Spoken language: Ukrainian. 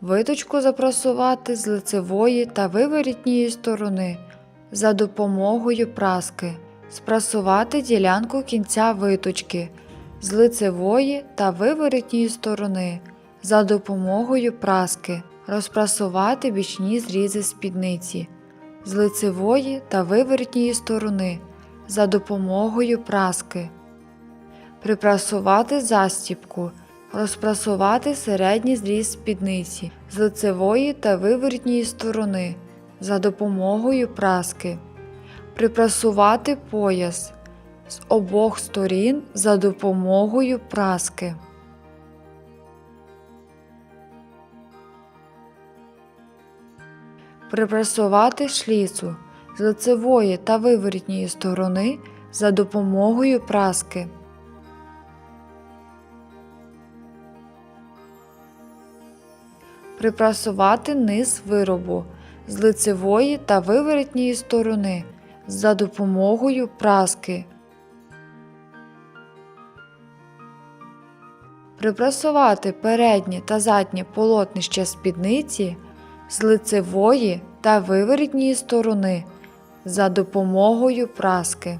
Виточку запрасувати з лицевої та виворітньої сторони за допомогою праски. Спрасувати ділянку кінця виточки з лицевої та виворітньої сторони за допомогою праски. Розпрасувати бічні зрізи спідниці з лицевої та виворітньої сторони за допомогою праски. Припрасувати застібку. Розпрасувати середній зріз спідниці з лицевої та виворітньої сторони за допомогою праски. Припрасувати пояс з обох сторін за допомогою праски. Припрасувати шліцу з лицевої та виворітньої сторони за допомогою праски. Припрасувати низ виробу з лицевої та виворітньої сторони за допомогою праски. Припрасувати переднє та заднє полотнище спідниці з лицевої та виворітньої сторони за допомогою праски.